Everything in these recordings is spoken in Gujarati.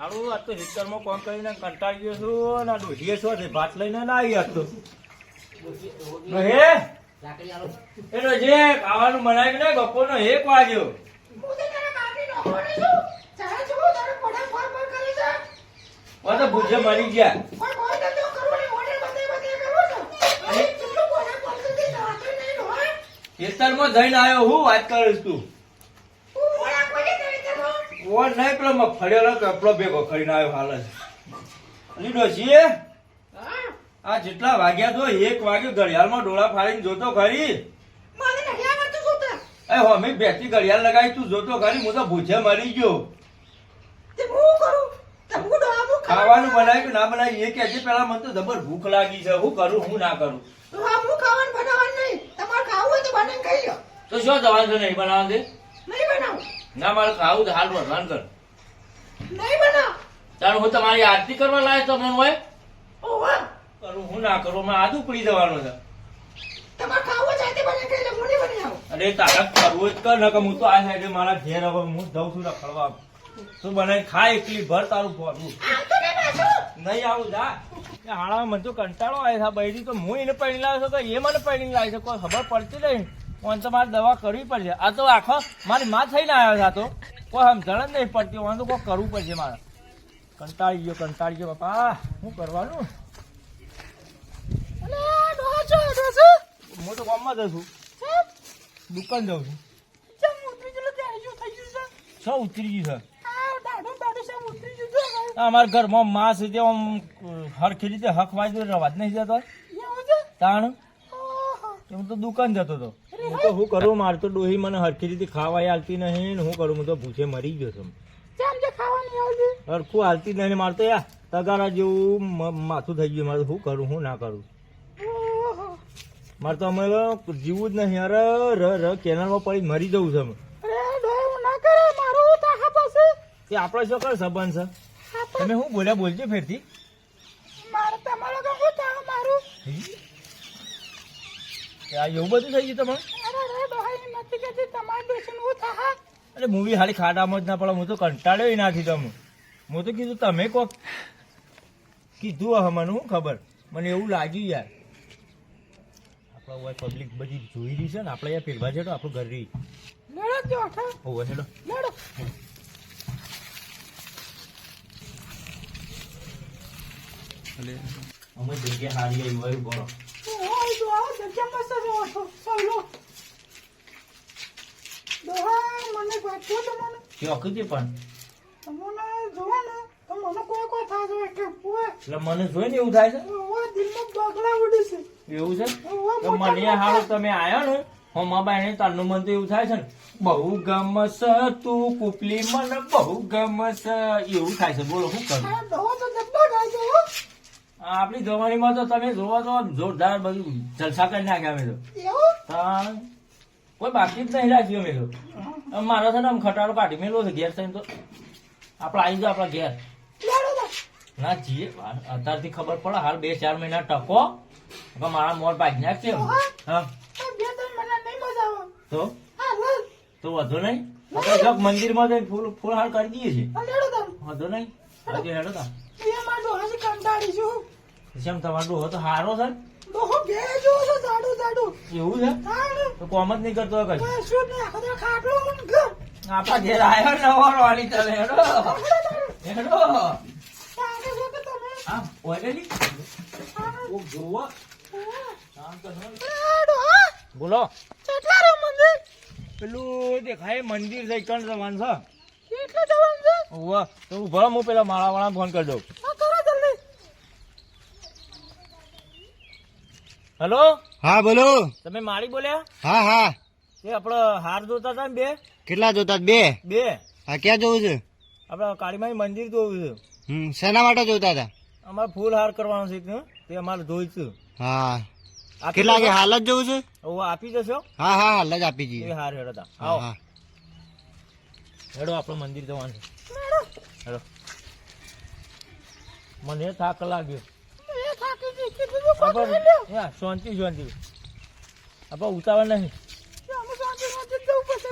હારું આ તો હિસ્ટરમાં કોમ કરીને કંટાળી ગયો છું અને આ છો છે ભાત લઈને ના આવી તો હે એનો જે ખાવાનું મનાય કે નહીં બપોરનો એક વાગ્યો. હું તો ભૂજે મરી ગયા. ખેતરમાં જઈને આવ્યો હું વાત કરીશ તું. ઓર નહીં પેલો મગફળીવાળો કપડો ભેગો કરીને આવ્યો હાલ જ. અલી ડોશી આ જેટલા વાગ્યા તો એક વાગ્યો ઘડિયાળમાં ડોળા ફાડીને જોતો ખરી. એ હમી બેસી ઘડિયાળ લગાવી તું જોતો ખરી હું તો ભૂજે મરી ગયો. ખાવાનું બનાવ્યું કે ના બનાવ્યું? એ કહેજે પેલા મને તો જબર ભૂખ લાગી છે. હું કરું હું ના કરું? તો શું જવાનું નહીં બનાવવા દે? ના મારે ખાવું હાલ ભરવાન કર તારું હું તમારી આરતી કરવા લાયક તો મને હોય? કરું હું ના કરું મેં આદુ પડી જવાનો છે. અરે તારા કરવું જ કર નકર હું તો આ સાઈડે મારા ઘેર હવે હું જઉં છું રખડવા તું બનાવી ખા એકલી ભર તારું ભરવું નહીં આવું જા. હાળા મને તો કંટાળો આવે છે બૈરી તો હું એને પડી લાવ્યો તો એ મને પડી લાવે છે કોઈ ખબર પડતી નહીં. મને તો મારે દવા કરવી પડશે. આ તો આખો મારી માં થઈને આવ્યો હતો તો. કોઈ સમજણ જ નહીં પડતી. ઓન તો કોઈ કરવું પડશે મારે. કંટાળી ગયો કંટાળી ગયો. બાપા શું કરવાનું? હું તો ગામમાં જઉં છું. દુકાન જાઉં છું. છ? ઉતરી ગયું છે અમારા ઘરમાં મા છે આમ હરખી રીતે હક વાંચતો જ નહીં જતો. તાણ? હું તો દુકાન જતો હતો. હું તો શું કરું? માર તો ડોહી મને હરખી રીતે ખાવા હાલતી નહીં ને હું કરું? હું તો ભૂખે મરી ગયો છું. હરખું હાલતી નહીં મારે તો યા તગારા જેવું માથું થઈ ગયું. મારે શું કરું? હું ના કરું? મારે તો અમે જીવું જ નહીં. અરે ર ર કેનાલમાં પડી મરી જવું છે અમે. આપણો શું કર સંબંધ છે. તમે શું બોલ્યા? બોલજો ફેરથી. આ એવું બધું થઈ ગયું તમારે? અરે મૂવી હાલી ખાડામાં જ ના પડે હું તો કંટાળ્યો નાખી તમે હું તો કીધું તમે કોક કીધું હવે મને શું ખબર? મને એવું લાગ્યું યાર. આપણા હોય પબ્લિક બધી જોઈ રહી છે ને આપણે યાર ફેરવા છે તો આપણું ઘર રહી. હોવે હેડો અમે જગ્યા હારી આવી હોય બોલો. પણ? એટલે મને જોઈને એવું થાય છે? એવું છે? તો મને હાલો તમે આયા ને હું માબા એને તારનું મન તો એવું થાય છે ને બહુ ગમસ તું કુપલી મને બહુ ગમસ એવું થાય છે બોલો શું કરું? આપણી જવાનીમાં તો તમે જોવા તો જોરદાર બધું જલસા કરી નાખ્યા અમે તો. તાણ. કોઈ બાકી જ નહીં રાખ્યું અમે મારા છે ને આમ ખટારો કાઢી મેલો છે ઘેર થઈને તો. આપણે આવી જાઓ આપણા ઘેર. ના જીએ અત્યારથી ખબર પડે હાલ બે ચાર મહિના ટકો. મારા મોર ભાઈ નાખશે હા. તો તો? વધુ નહીં. આપણે જો મંદિરમાં જઈને ફૂલ ફૂલ હાર કરી દઈએ છીએ. વધુ નહીં. હજી હેડો તા જેમ તમારો ડોહો તો હારો છે. ને? એવું છે? તો કોમ જ નહીં કરતો હોય કઈ આપણા ઘેર આવ્યો ને નવાનો વાળી હેડો. હેડો. હા ઓયડી ઓ જોવા શાંત રહો. બોલો. પેલું દેખાય મંદિર છે કણ જવાનું છે. ઓવા તો ઊભા હું પેલા માળા વાળા ફોન કરી દઉં. હેલો? હા બોલો. તમે માળી બોલ્યા? હા હા. એ આપડે હાર જોતા હતા ને બે? કેટલા જોતા? બે? બે. હા ક્યાં જોવું છે? આપડે કાળીમાઈ મંદિર જોવું છે. હમ શેના માટે જોતા હતા? અમારે ફૂલ હાર કરવાનો છે તે અમારે જોઈ છે. હા. કેટલા કે? હાલ જ જોવું છે? ઓ આપી જશો હા હા હાલ જ આપી જઈએ હાર હેડો તા. આવો. હેડો આપણું મંદિર જવાનું હેડો. મને થાક લાગ્યો. હા, શાંતિ શાંતિ. આપણે ઉતાવળ નહીં.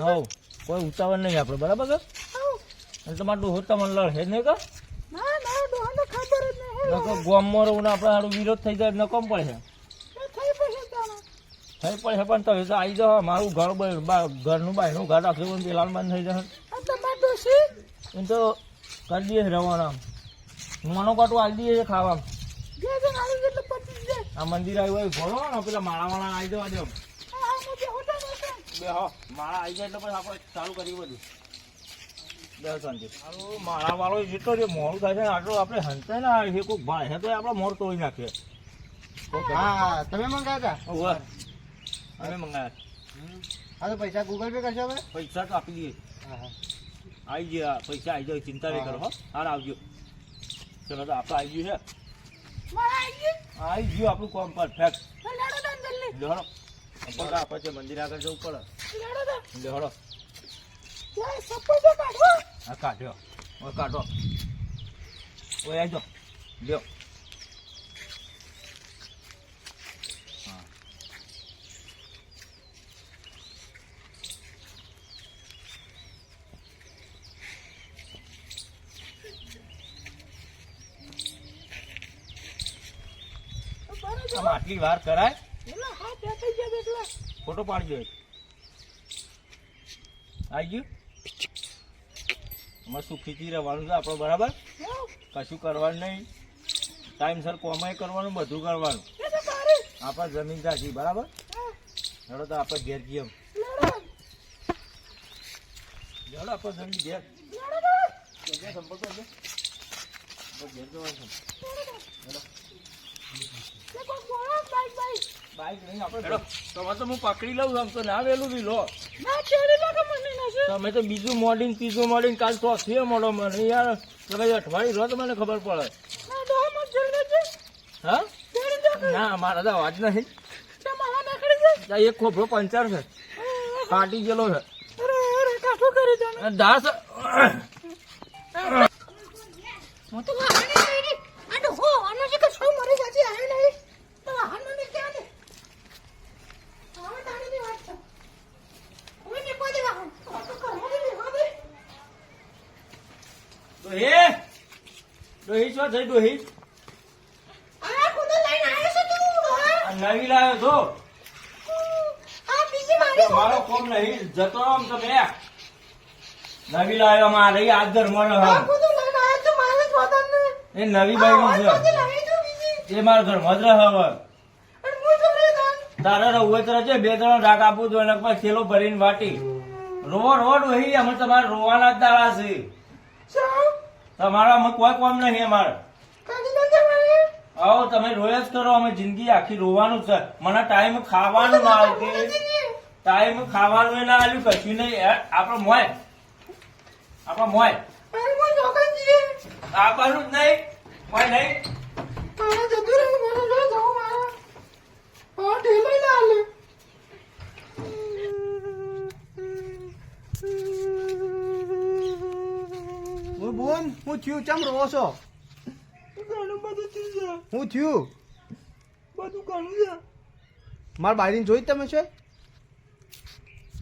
હવ કોઈ ઉતાવળ નહીં આપણે બરાબર કે અને તમારું ડોહો તમને લડે નહીં નહીં નકો ગોમમાં રહું ને આપણે હારું વિરોધ થઈ જાય ન કોમ પડે થઈ પડે પણ તમે તો આવી જાઓ મારું ઘર ઘરનું બાયનું ઘર રાખ્યું પણ પેલાનું બંધ થઈ જશે. એમ તો કરી દઈએ રવાના. મોનો કાટું આલી દઈએ છે ખાવા જે જે નાલી એટલે પતી જાય આ મંદિર આવ્યું હોય ભણો ને પેલા માળા વાળા આવી જવા દો હોતા બે હો માળા આવી જાય એટલે પછી આપણે ચાલુ કરી બધું. બે શાંતિ. માળા વાળો જેટલો જે મોડું થાય છે ને આટલું આપણે હંતે ને ભાઈ તો આપણે મોર તોડી નાખીએ હા તમે મંગાવ્યા ઓવે. અમે મંગાવ્યા હા તો પૈસા ગૂગલ પે કરશો હવે? પૈસા તો આપી દઈએ. હા હા. આવી ગયા. પૈસા આવી જાય ચિંતા નહીં કરો હા. આવજો. ચલો તો આપણે આવી ગયું છે. આવી ગયું આપણું કોમ પરફેક્ટ લેડો પગા આપણે છે મંદિર આગળ જવું પડે. લેડો હા કાઢ્યો. કાઢો. ઓય આવજો લ્યો હા આમ આટલી વાર કરાય. ફોટો પાડજો આવી ગયું? અમારે સુખીથી રહેવાનું છે આપણે બરાબર? કશું કરવાનું નહીં. ટાઈમસર કોમાય કરવાનું બધું કરવાનું. આપણે જમીન રાખી બરાબર? હા, તો આપણે ઘેર જઈએ લેડો આપણે જમીન ઘેર. સંપર્ક કરજો. ઘેર જવાનું તમે તો બીજું મોડિંગ ત્રીજું મોડિંગ કાલ તો છે મોડો મને. યાર તમે અઠવાડિયું રહો તો મને ખબર પડે. હા? ના મારા તો અવાજ નહીં. એક ખોભરો પંચર છે. ફાટી ગયેલો છે. દાસ. હું તો મરી જાતી આવે નહીં તો વાહન મને ક્યાં દે હવે તારી વાત છે. હવે ને કોઈ વાહન તો કરવા દે લેવા દે. ડોહી ડોહી શું થઈ ડોહી આ ખુદ લઈને આવ્યો છે તું નવી લાવ્યો છો આ બીજી મારી મારો કોમ નહીં જતો આમ તમે નવી લાવ્યો મારે રહી ઘરમાં આ રહે ખુદ લઈને આવ્યો તું મારે ને એ નવી બાઈ લાવી તું એ મારા ઘરમાં જ રહે તારે રહું તો રહેજે બે ત્રણ રાખ આપું છું અને પછી થેલો ભરીને વાટી. રોવો રોવો ડોહી અમે તમારે રોવાના જ દાડા છે. તમારા અમે કોઈ કોમ નહીં અમારે. આવો તમે રોય જ કરો અમે જિંદગી આખી રોવાનું છે. મને ટાઈમ ખાવાનું ના આવતી. ટાઈમ ખાવાનું ના આવ્યું કશું નહીં. આપણો મોય. આપણો મોય. આપવાનું જ નહીં. કોઈ નહીં. બોન હું થયું? ચમ રહો છો? ઘણું બધું થયું છે. હું થયું? બધું ઘણું છે. મારા બાયડીને જોઈ જ તમે છે?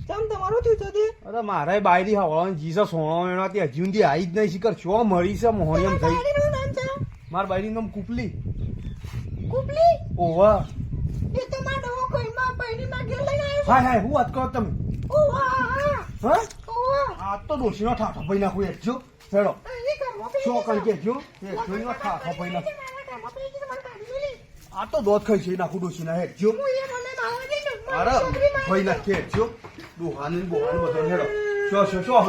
ચમ તમારું થયું થતી અરે મારે બાયરી હવાળાની જીસસ સોનો એનાથી હજી સુધી આવી જ નહીં શીખર શું મળી છે મોહણીયમ થઈ? છે મારા બાયડીનું નામ કુપલી. કુપલી? ઓવા એ તો મારો ડોહો કોઈમાં માં ઘેર લઈ આવ્યો. હાય હાય હું વાત કરો તમે? ઓવા હા હા. ઓવા આ તો ડોશીનો ઠાઠો ભાઈ નાખું એકજો હેડો. શું. કરી કેજો એકજો નો ઠાઠો ભાઈ નાખું. આ તો દોધ ખાઈ છે નાખું ડોશીના હેડજો હું એ મને મારવા દે ને, અરે ભાઈ નાખી હેડજો ડોહાને બોહાને બધો હેડો. શું શું શું આ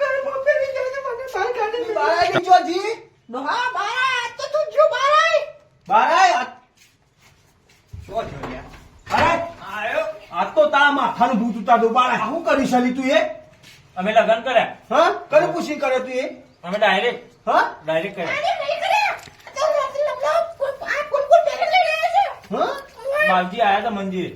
ઘરમાં પેલી ગઈ છે, મને બહાર કાઢી મેલી. બારાય જોજી ડોહા, બહાર આય, આજ તો તું જો બહાર આય. બારાય શું થયું યાર? બારાય આયો. આ તો તારા માથાનું ભૂત ઉતાર બારાય. શું કરી શલી તું એ? અમે લગન કર્યા. હા? કઈ પૂછી કરે તું એ? અમે ડાયરેક્ટ. હા? ડાયરેક્ટ કર્યા. તો? બાવજી આયા હતા મંદિરે.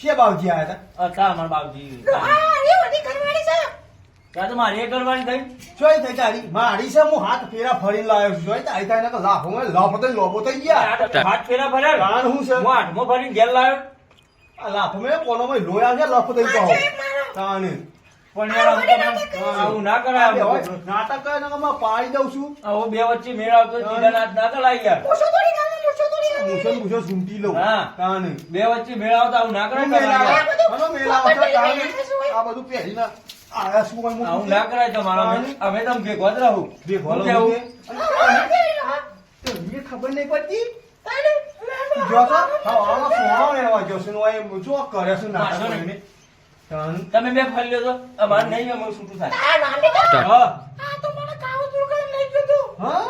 છે બાવજી આયા હતા? અમારા બાવજી ડોહા, એ બધી ઘરવાળી છે. ત્યાં તો મારી એ કરવાની થઈ? જોઈ થઈ તારી? મારી છે હું હાથ ફેરા ફરીને લાવ્યો છું. જોઈ તારી તારી નકર લાફો માં લાફો તો લોબો થઈ ગયા. હાથ ફેરા ફર્યા? કારણ હું છે? હું આઠમો ફરીને ઘેર લાવ્યો આ લાફો મેં કોનો માં લોયા છે લાફો થઈ ગયો તાને પણ યાર આવું ના કરાય નાટક કરે ને પાડી દઉં છું. હવે બે વચ્ચે મેળ આવતો હોય, ના કરાય યાર. નાખો. મૂછો ને લઉં. કાને બે વચ્ચે મેળાવતા આવું ના કાને? આ બધું પહેરીને આયા શું આવું ના કરાય તમારા અમે- અમે તમે ભેગો જ રહું. ભેગો રહું. હા, હા, લો, હા. તમને ખબર નહીં પડતી? છે. તમે બે ફરી લ્યો તો. અમારે નહીં અમારું છૂટું થાય. હા. હા.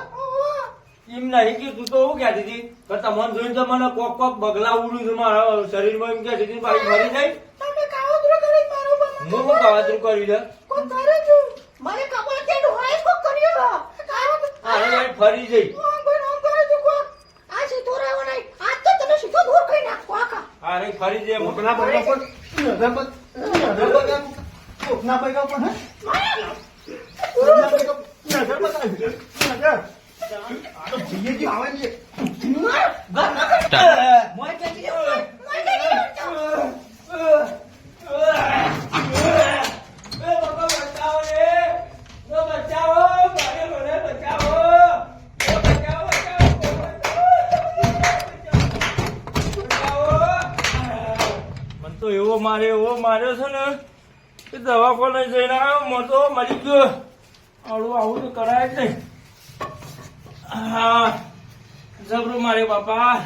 એમ નહીં કે તું તો એવું કહેતી હતી? પણ તમને જોઈને તો મને કોક કોક બગલા ઉડ્યું છે મારા શરીરમાં એમ કહેતી હતી પાછી ફરી જાય. પર હું શું કાવતરું કર્યું છે કોણ કરે છે? મને ખબર છે, ડોહાએ કોક કર્યું. આને યાર ફરી જઈ આમ કરે, આમ કરે છે કોક. આ સીધો રહેવો નહીં. આજ તો તને સીધો દૂર કરી નાખું આખા. અરે ફરી જઈ હું કોકના પર નજર પર નજર પર કોકના પર હે? કોકના પૈકા પર નજર બતાવી. નજર. જીએ જી આવે છે. દવાખાને જઈને આવ્યો મો મરી ગયો. આવું તો કરાય જ નહીં. હા, જબરું મારે બાપા.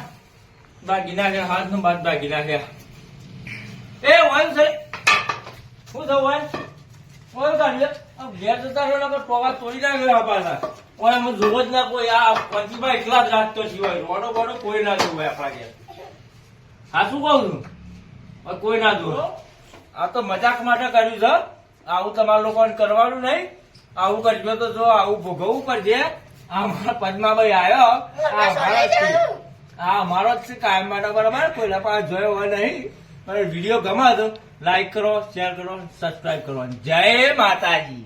ભાગી નાખ્યા હાથનું બાદ ભાગી નાખ્યા. એ વાયુ છે. શું થયું વાય વાયુ કાઢ્યો ઘેર જતા રહ્યો ને ટોકા તોડી નાખ્યો આ પાછા. ઓય અમે જોવો જ ના કોઈ. આ પતિભાઈ એકલા જ રાખતો સિવાય રોડો બોડો કોઈ ના જોવે આપણા ઘેર. હા, શું કહું છું? કોઈ ના જોવે આ તો મજાક માટે કર્યું છે. આવું તમારા લોકોને કરવાનું નહીં. આવું કરજો તો જો આવું ભોગવવું પડશે આ મારા પદ્માભાઈ આવ્યો આ મારો જ છે. આ જ કાયમ માટે બરાબર. કોઈના પાસે જોયો હોય નહીં. પણ વીડિયો ગમે તો લાઈક કરો શેર કરો સબસ્ક્રાઈબ કરો. જય માતાજી.